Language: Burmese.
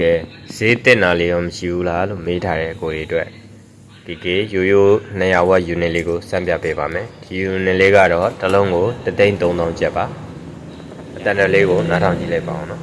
ကဲဈေးတက်တာလေးရောမရှိဘူးလားလို့မေးထားတဲ့ကိုတွေအတွက်ဒီကေရိုးရိုး200ဝက် unit လေးကိုစမ်းပြပေးပါမယ်ဒီ unit လေးကတော့တစ်လုံးကို33000ကျပ်ပါအတန်တလေးကိုနားထောင်ကြည့်လိုက်ပါအောင်နော်